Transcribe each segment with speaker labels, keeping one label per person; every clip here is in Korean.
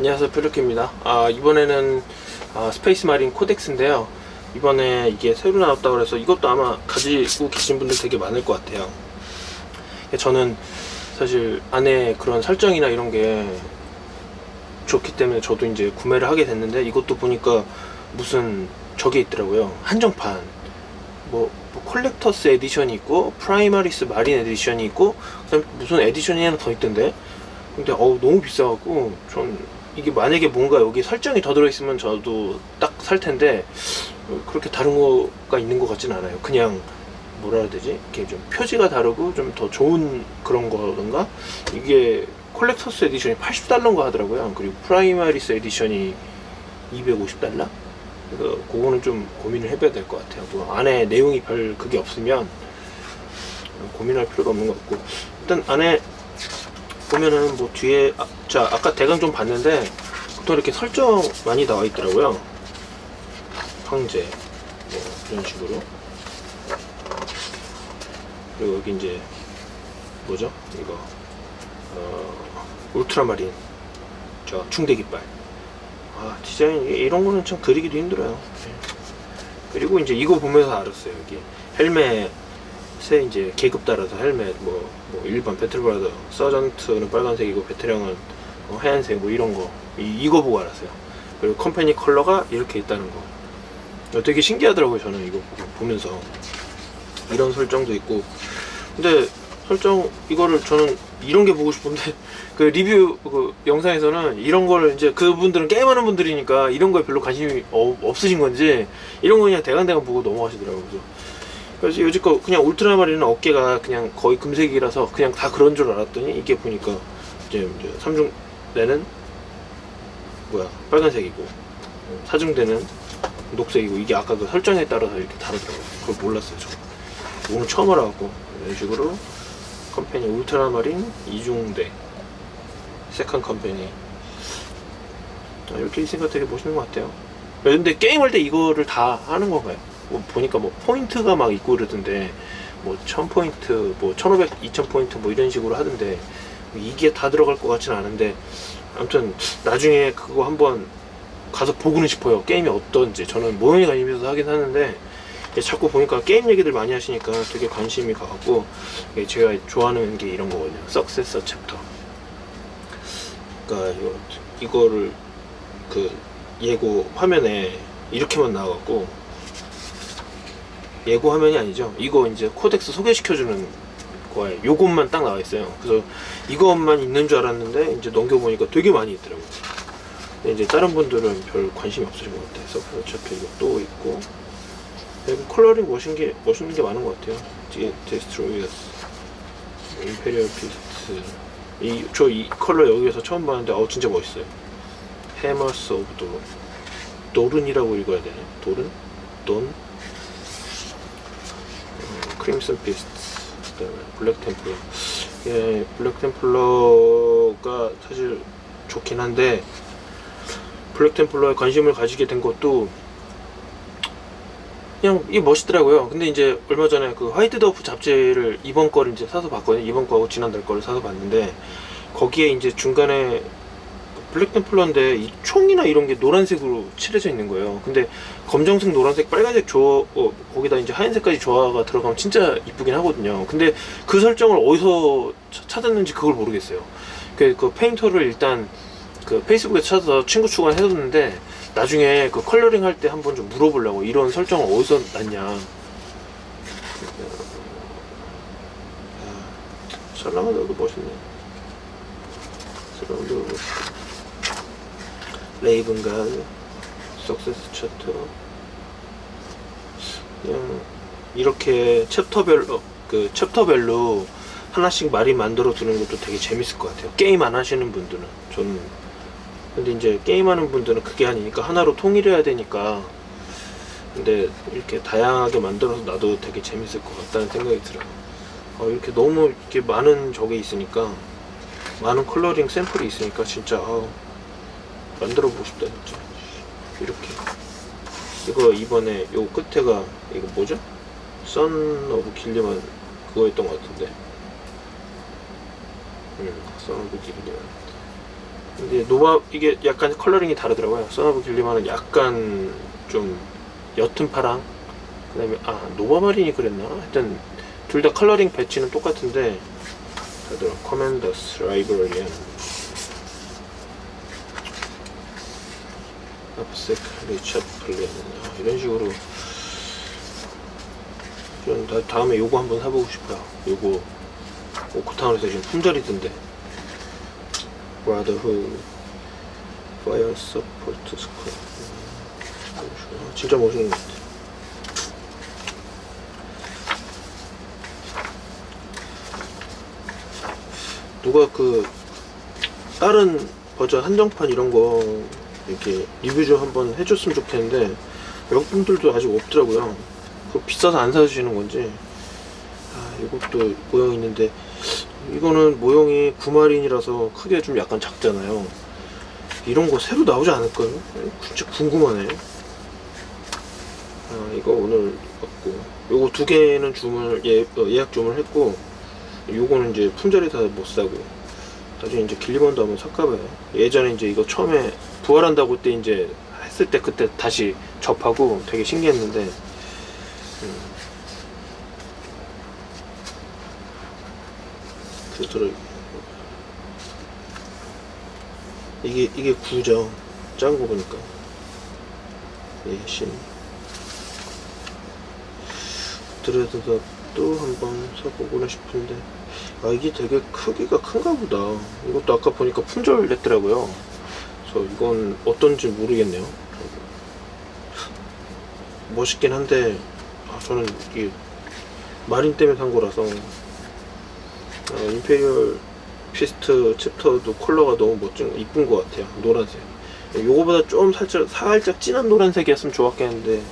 Speaker 1: 안녕하세요 뾰루키입니다. 아 이번에는 아, 스페이스 마린 코덱스인데요. 이번에 이게 새로 나왔다고 그래서 이것도 아마 가지고 계신 분들 되게 많을 것 같아요. 저는 사실 안에 그런 설정이나 이런 게 좋기 때문에 저도 이제 구매를 하게 됐는데 이것도 보니까 무슨 저게 있더라고요. 한정판. 뭐, 뭐 콜렉터스 에디션이 있고 프라이마리스 마린 에디션이 있고 그다음 무슨 에디션이 하나 더 있던데? 근데 어우 너무 비싸갖고 전 이게 만약에 뭔가 여기 설정이 더 들어있으면 저도 딱 살 텐데 어, 그렇게 다른 거가 있는 것 같진 않아요. 그냥 뭐라 해야 되지? 이렇게 좀 표지가 다르고 좀 더 좋은 그런 거던가? 이게 콜렉터스 에디션이 80달러인가 하더라고요. 그리고 프라이마리스 에디션이 250달러? 그래서 그거는 좀 고민을 해봐야 될 것 같아요. 뭐 안에 내용이 별 그게 없으면 고민할 필요가 없는 것 같고. 일단 안에 보면은 뭐 뒤에 아, 자 아까 대강 좀 봤는데 보통 이렇게 설정 많이 나와 있더라고요. 황제 뭐 이런 식으로. 그리고 여기 이제 뭐죠? 이거 어, 울트라마린 저 충대 깃발. 아 디자인 이- 이런 거는 참 그리기도 힘들어요. 예. 그리고 이제 이거 보면서 알았어요 여기. 헬멧 에 이제 계급 따라서 헬멧 뭐, 뭐 일반 배틀브라더 서전트는 빨간색이고 베테랑은 어, 하얀색 뭐 이런 거 이, 이거 보고 알았어요. 그리고 컴퍼니 컬러가 이렇게 있다는 거. 어, 되게 신기하더라고요 저는 이거 보면서. 이런 설정도 있고. 근데 설정 이거를 저는 이런 게 보고 싶은데 그 리뷰 그 영상에서는 이런 거를 이제 그분들은 게임하는 분들이니까 이런 거에 별로 관심이 어- 없으신 건지 이런 거 그냥 대강대강 보고 넘어가시더라고요. 그래서 그래서 여지껏 그냥 울트라마린은 어깨가 그냥 거의 금색이라서 그냥 다 그런 줄 알았더니 이게 보니까 이제, 이제 삼중대는 뭐야 빨간색이고 어, 사중대는 녹색이고 이게 아까 그 설정에 따라서 이렇게 다르더라고요. 그걸 몰랐어요 저 오늘 처음 알아갖고 이런 식으로 컴퍼니 울트라마린 이중대 세컨 컴퍼니. 아, 이렇게 있으니까 되게 멋있는 것 같아요. 근데 게임할 때 이거를 다 하는 건가요? 뭐 보니까 뭐 포인트가 막 있고 그러던데 뭐 1000포인트 뭐 1500, 2000포인트 뭐 이런 식으로 하던데 이게 다 들어갈 것 같지는 않은데 아무튼 나중에 그거 한번 가서 보고는 싶어요. 게임이 어떤지. 저는 관심 있어서 하긴 하는데 자꾸 보니까 게임 얘기들 많이 하시니까 되게 관심이 가갖고 제가 좋아하는 게 이런 거거든요. 석세서 챕터 그러니까 이거, 이거를 그 예고 화면에 이렇게만 나와갖고 예고 화면이 아니죠. 이거 이제 코덱스 소개시켜주는 거에 요것만 딱 나와 있어요. 그래서 이것만 있는 줄 알았는데 이제 넘겨보니까 되게 많이 있더라고요. 이제 다른 분들은 별 관심이 없으신 것 같아요. 그래서 어차피 또 있고 그리고 컬러링 멋있는 게 멋있는 게 많은 것 같아요. 뒤에 데스트로이어스, 임페리얼 피스트 이 저 이 컬러 여기에서 처음 봤는데 어 진짜 멋있어요. 해머스 오브 도른 도른이라고 읽어야 되네. 도른? 돈? 크림슨 피스트 그다음에 블랙 템플러 예 블랙 템플러가 사실 좋긴 한데 블랙 템플러에 관심을 가지게 된 것도 그냥 이게 멋있더라고요. 근데 이제 얼마 전에 그 화이트 더프 잡지를 이번 거를 이제 사서 봤거든요. 이번 거하고 지난달 거를 사서 봤는데 거기에 이제 중간에 블랙 템플러인데 이 총이나 이런 게 노란색으로 칠해져 있는 거예요. 근데 검정색, 노란색, 빨간색 조화 어, 거기다 이제 하얀색까지 조화가 들어가면 진짜 이쁘긴 하거든요. 근데 그 설정을 어디서 차- 찾았는지 그걸 모르겠어요. 그, 그 페인터를 일단 그 페이스북에 찾아서 친구 추가를 해뒀는데 나중에 그 컬러링 할 때 한번 좀 물어보려고 이런 설정을 어디서 났냐. 살라마도도 멋있네. 살라마도 레이븐간 석세스 차트 그냥 이렇게 챕터별로 그 챕터별로 하나씩 말이 만들어 두는 것도 되게 재밌을 것 같아요. 게임 안 하시는 분들은 저는. 근데 이제 게임하는 분들은 그게 아니니까 하나로 통일해야 되니까. 근데 이렇게 다양하게 만들어서 놔도 되게 재밌을 것 같다는 생각이 들어요. 어, 이렇게 너무 이렇게 많은 적이 있으니까 많은 컬러링 샘플이 있으니까 진짜 아우, 만들어 보고 싶다 진짜 이렇게 이거 이번에 요 끝에가 이거 뭐죠? 선 오브 길리만 그거였던 것 같은데 음, 선 오브 길리만 근데 노바 이게 약간 컬러링이 다르더라고요. 써나브 길리만은 약간 좀 옅은 파랑. 그 다음에 아 노바마린이 그랬나? 하여튼 둘 다 컬러링 배치는 똑같은데 다들 커맨더스 라이브러리안 압색 리차플린 아, 이런 식으로 좀 다, 다음에 요거 한번 사보고 싶어요. 요거 오크타운에서 지금 품절이던데. 브라더후 파이어 서포트 음, 진짜 멋있는 것 같아. 누가 그 다른 버전 한정판 이런 거 이렇게 리뷰 좀 한번 해줬으면 좋겠는데 여러분들도 아직 없더라고요. 그 비싸서 안 사주시는 건지. 아, 이것도 모형 있는데 이거는 모형이 구마린이라서 크게 좀 약간 작잖아요. 이런 거 새로 나오지 않을까요? 진짜 궁금하네. 아, 이거 오늘 받고 요거 두 개는 주문 예, 어, 예약 주문을 했고 요거는 이제 품절이 다 못 사고 나중에 이제 길리번도 한번 살까봐요. 예전에 이제 이거 처음에 부활한다고 때 이제 했을 때 그때 다시 접하고 되게 신기했는데 음. 그 들어 이게 이게 구죠. 작은 거 보니까 예신 드레드도 또 한번 사보고는 싶은데 아 이게 되게 크기가 큰가 보다 이것도 아까 보니까 품절 냈더라고요 그래서 이건 어떤지 모르겠네요 멋있긴 한데 아, 저는 이게 마린 때문에 산 거라서 아, 임페리얼 피스트 챕터도 컬러가 너무 멋진 이쁜 것 같아요 노란색 요거보다 좀 살짝 살짝 진한 노란색이었으면 좋았겠는데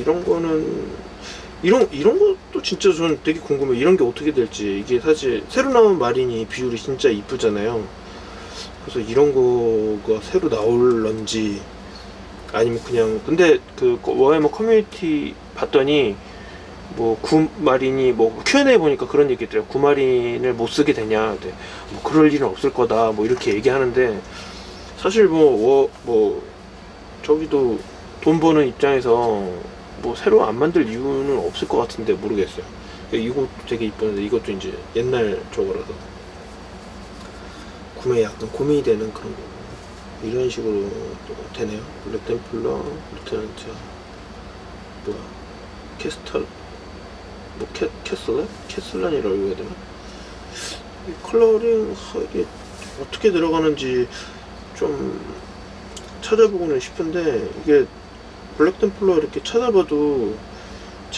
Speaker 1: 이런 거는 이런 이런 것도 진짜 저는 되게 궁금해. 요 이런 게 어떻게 될지 이게 사실 새로 나온 마린이 비율이 진짜 이쁘잖아요. 그래서 이런 거가 새로 나올런지 아니면 그냥 근데 그 워해머 커뮤니티 봤더니 뭐 구마린이 뭐 Q&A 보니까 그런 얘기 있더라고. 구마린을 못 쓰게 되냐. 근데 뭐 그럴 일은 없을 거다. 뭐 이렇게 얘기하는데 사실 뭐뭐 저기도 돈 버는 입장에서 뭐 새로 안 만들 이유는 없을 것 같은데 모르겠어요. 이것도 되게 이쁜데 이것도 이제 옛날 저거라서 구매 약간 고민이 되는 그런 거. 이런 식으로 또 되네요. 블랙 템플러, 루테넌트, 뭐야, 캐스터, 뭐 캐, 캐슬란? 캐슬란이라고 해야 되나? 이 컬러링 하, 이게 어떻게 들어가는지 좀 찾아보고는 싶은데 이게 블랙 템플러 이렇게 찾아봐도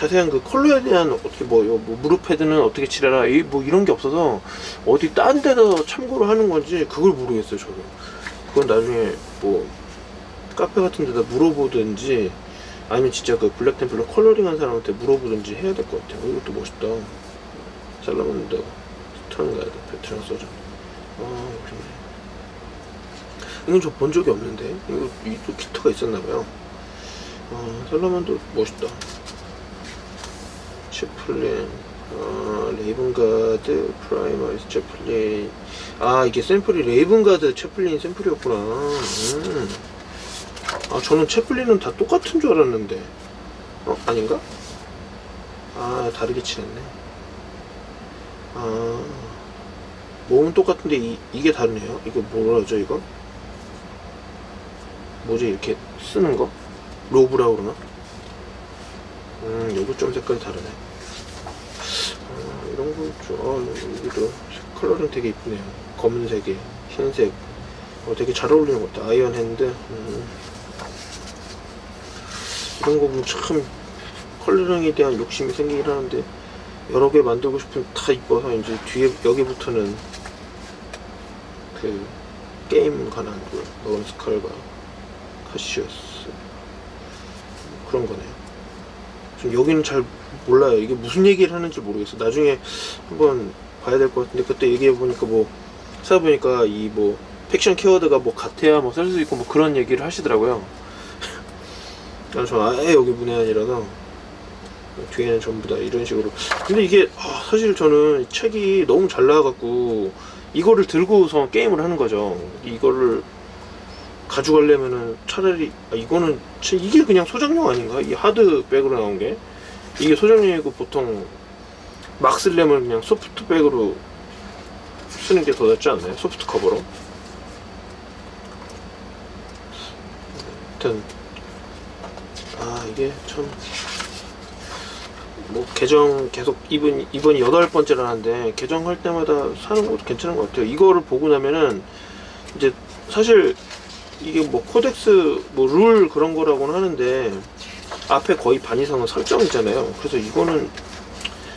Speaker 1: 자세한 그 컬러에 대한 어떻게 뭐, 요 뭐 무릎 패드는 어떻게 칠해라 이 뭐 이런 게 없어서 어디 딴 데다 참고를 하는 건지 그걸 모르겠어요 저도. 그건 나중에 뭐 카페 같은 데다 물어보든지 아니면 진짜 그 블랙 템플러 컬러링 한 사람한테 물어보든지 해야 될 것 같아요. 이것도 멋있다. 살라만더 스탄가드 베트랑 소전 아 멋있네. 이건 저 본 적이 없는데. 이거 이또 키트가 있었나봐요. 아, 살라만도 멋있다. 채플린, 아, 레이븐가드, 프라이머리스 채플린. 아, 이게 샘플이 레이븐가드 채플린 샘플이었구나. 음. 아, 저는 채플린은 다 똑같은 줄 알았는데. 어, 아닌가? 아, 다르게 칠했네. 아, 몸은 똑같은데 이, 이게 다르네요. 이거 뭐라 하죠, 이거? 뭐지, 이렇게 쓰는 거? 로브라 그러나? 음, 요거 좀 색깔이 다르네. 좀, 아, 여기도 컬러는 되게 이쁘네요. 검은색에, 흰색. 어, 되게 잘 어울리는 것 같아. 아이언 핸드. 음. 이런 거 보면 참 컬러링에 대한 욕심이 생기긴 하는데, 여러 개 만들고 싶으면 다 이뻐서, 이제 뒤에, 여기부터는 그, 게임 관한 거, 너런 스칼과 카시오스. 그런 거네요. 여기는 잘 몰라요. 이게 무슨 얘기를 하는지 모르겠어. 나중에 한번 봐야 될 것 같은데 그때 얘기해 보니까 뭐 찾아보니까 이 뭐 팩션 키워드가 뭐 같아야 뭐 쓸 수 있고 뭐 그런 얘기를 하시더라고요. 저 아예 여기 문외한이라서 뒤에는 전부 다 이런 식으로. 근데 이게 아, 사실 저는 책이 너무 잘 나와갖고 이거를 들고서 게임을 하는 거죠. 이거를 가져가려면은 차라리 아, 이거는 치- 이게 그냥 소장용 아닌가? 이 하드백으로 나온 게 이게 소장용이고 보통 막 쓰려면 그냥 소프트백으로 쓰는 게 더 낫지 않나요? 소프트 커버로. 아무튼 아 이게 참 뭐 계정 계속 이번 이번이 여덟 번째라는데 계정할 때마다 사는 것도 괜찮은 것 같아요. 이거를 보고 나면은 이제 사실 이게 뭐 코덱스 뭐 룰 그런 거라고는 하는데 앞에 거의 반 이상은 설정이잖아요. 그래서 이거는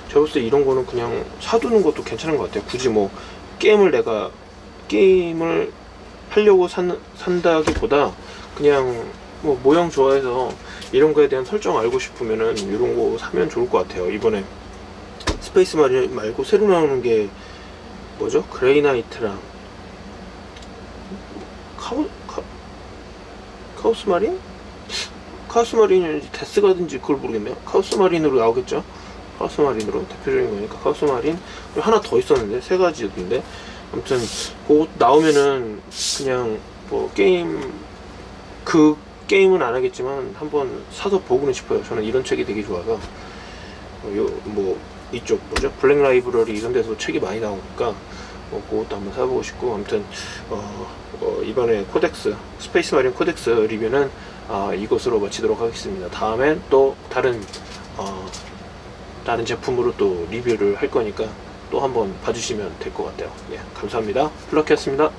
Speaker 1: 제가 봤을 때 이런 거는 그냥 사두는 것도 괜찮은 것 같아요. 굳이 뭐 게임을 내가 게임을 하려고 산, 산다기보다 그냥 뭐 모형 좋아해서 이런 거에 대한 설정 알고 싶으면은 이런 거 사면 좋을 것 같아요. 이번에 스페이스 마린 말고 새로 나오는 게 뭐죠? 그레이나이트랑 카우 카, 카우스 마린? 카우스 마린인지 데스가든지 그걸 모르겠네요. 카우스 마린으로 나오겠죠? 카우스 마린으로 대표적인 거니까 카우스 마린 하나 더 있었는데 세 가지였는데 아무튼 그거 나오면은 그냥 뭐 게임 그 게임은 안 하겠지만 한번 사서 보고는 싶어요. 저는 이런 책이 되게 좋아서 어, 요, 뭐 이쪽 뭐죠 블랙 라이브러리 이런 데서 책이 많이 나오니까 뭐 그것도 한번 사보고 싶고 아무튼 어, 어, 이번에 코덱스 스페이스 마린 코덱스 리뷰는 아, 이것으로 마치도록 하겠습니다. 다음엔 또 다른 어, 다른 제품으로 또 리뷰를 할 거니까 또 한번 봐주시면 될 것 같아요. 예, 감사합니다. 플러키였습니다.